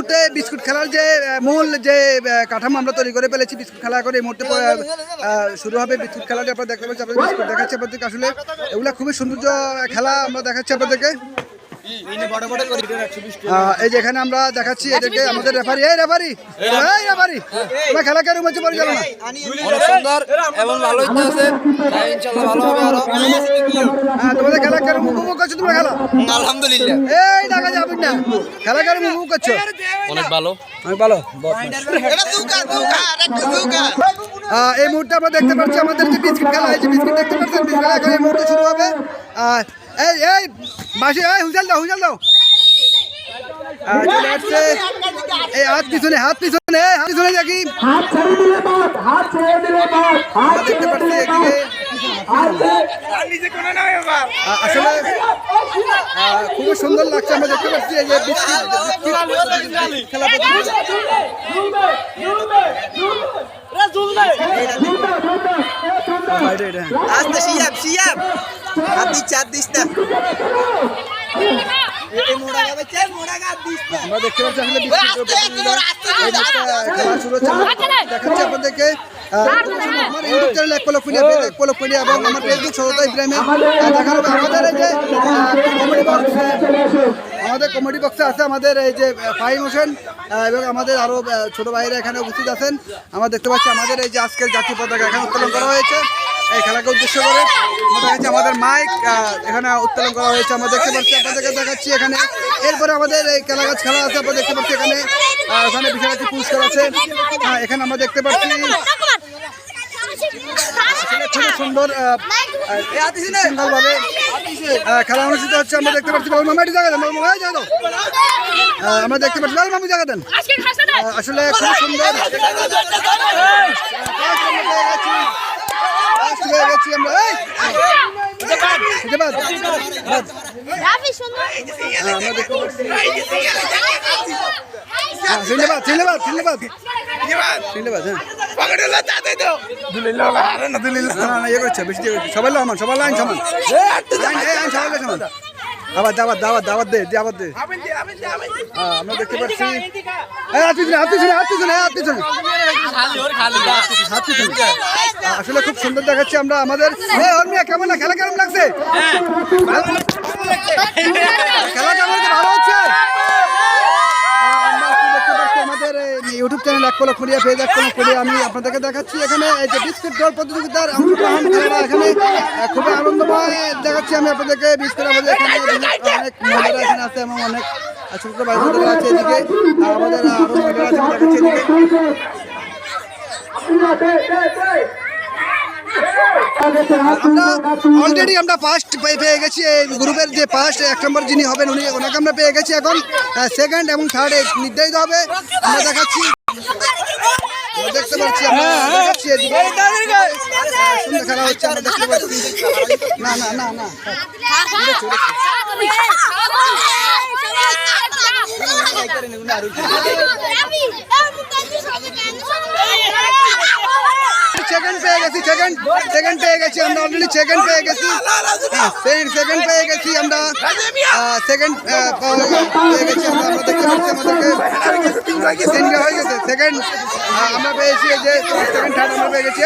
মুহূর্তে বিস্কুট খেলার যে মূল যে কাঠামো আমরা তৈরি করে ফেলেছি, বিস্কুট খেলা করে এই মুহূর্তে শুরু হবে বিস্কুট খেলাটা আপনারা দেখতে পাচ্ছি আপনাদের বিস্কুট দেখাচ্ছি আপনাদেরকে। আসলে এগুলো খুবই সৌন্দর্য খেলা আমরা দেখাচ্ছি আপনাদেরকে। এই যে এখানে আমরা দেখাচ্ছি এদেরকে আমাদের রেফারি এই রেফারি এই রেফারি তোমার খেলা কেরম হচ্ছে পরিচালনা অনেক সুন্দর এবং ভালো আছে। তাই ভালো হবে আরও। হ্যাঁ তোমাদের খেলা কেরম উপভোগ করছ তোমরা খেলা? আলহামদুলিল্লাহ। এই টাকা যাবেন না। খেলা কেরম উপভোগ করছ? অনেক ভালো। অনেক ভালো এই মুহূর্তে আমরা দেখতে পাচ্ছি আমাদের যে বিস্কিট খেলা এই যে বিস্কিট দেখতে পাচ্ছেন? বিস্কিট খেলা এই মুহূর্তে শুরু হবে। আর এই এই মাসি এই হুজাল দাও হুজাল দাও। এই হাত পিছনে হাত পিছনে এই হাত পিছনে দেখি। হাত ছেড়ে দিলে বাদ হাত ছেড়ে দিলে বাদ হাত দেখতে পাচ্ছি এদিকে আসলে খুবই সুন্দর লাগছে আমরা দেখতে পাচ্ছি এই যে খেলা প্রতিযোগিতা। বাইরে এটা, হ্যাঁ। আস্তে সিয়াব সিয়াব হাত দিচ্ছে হাত দিস না আমরা দেখতে পাচ্ছি আসলে দেখাচ্ছি আপনাদেরকে আমাদের এই যে কমেডি বক্স আছে আমাদের এই যে ফাহিম হোসেন এবং আমাদের আরও ছোট ভাইরা এখানে উপস্থিত আছেন আমরা দেখতে পাচ্ছি আমাদের এই যে আজকের জাতীয় পতাকা এখানে উত্তোলন করা হয়েছে এই খেলাকে উদ্দেশ্য করে আমাদের মাইক এখানে উত্তোলন করা হয়েছে আমরা দেখতে পাচ্ছি আপনাদেরকে দেখাচ্ছি এখানে এরপরে আমাদের এই খেলা গাছ খেলা আছে আমরা দেখতে পাচ্ছি এখানে ওখানে বিশাল একটি পুরস্কার আছে হ্যাঁ, এখানে আমরা দেখতে পাচ্ছি খুব সুন্দর সুন্দরভাবে খেলা অনুষ্ঠিত হচ্ছে আমরা দেখতে পাচ্ছি জায়গা দেন জায়গা দাও আমরা দেখতে লাল মামু জায়গা দেন আসলে খুব সুন্দর। হ্যাঁ, হ্যাঁ, ধন্যবাদ ধন্যবাদ ধন্যবাদ ধন্যবাদ হ্যাঁ ইয়ে সবাই সমান। লাইন সমান। সমান আবার দে দে হ্যাঁ আমরা দেখতে পাচ্ছি। আহ, আসলে খুব সুন্দর দেখাচ্ছি আমরা আমাদের। কেমন না? খেলা কেমন লাগছে? খেলা কেমন ভালো হচ্ছে আহ, আমরা একটু দেখতে পাচ্ছি আমাদের এই ইউটিউব চ্যানেল এক পলক খুলিয়া পেজ এক পলক খুলিয়া আমি আপনাদেরকে দেখাচ্ছি এখানে এই যে বিস্কুট দল প্রতিযোগিতার অংশগ্রহণ এখানে খুবই আনন্দময় দেখাচ্ছি আমি আপনাদেরকে বিস্কুট আমাদের এখানে অনেক মহিলারা এখানে আছে এবং অনেক ছোট ছোট বোনেরা আছে এদিকে আমাদের আরও মহিলারা আছে দেখাচ্ছি এদিকে অলরেডি আমরা ফার্স্ট পেয়ে গেছি এই গ্রুপের যে ফার্স্ট এক নম্বর যিনি হবেন উনি ওনাকে আমরা পেয়ে গেছি এখন সেকেন্ড এবং থার্ড নির্ধারিত হবে আমরা দেখাচ্ছি দেখতে পাচ্ছি আমরা দেখাচ্ছি সুন্দর খেলা হচ্ছে আমরা দেখতে পাচ্ছি না না না না সেকেন্ড পেয়ে গেছি সেকেন্ড সেকেন্ড পেয়ে গেছি আমরা অলরেডি সেকেন্ড পেয়ে গেছি। হ্যাঁ সেকেন্ড পেয়ে গেছি আমরা। সেকেন্ড পেয়ে গেছি আমরা আমরা দেখতে পাচ্ছি আমাদেরকে। সেকেন্ড হয়ে গেছে সেকেন্ড আমরা পেয়েছি যে সেকেন্ড থার্ড আমরা পেয়ে গেছি।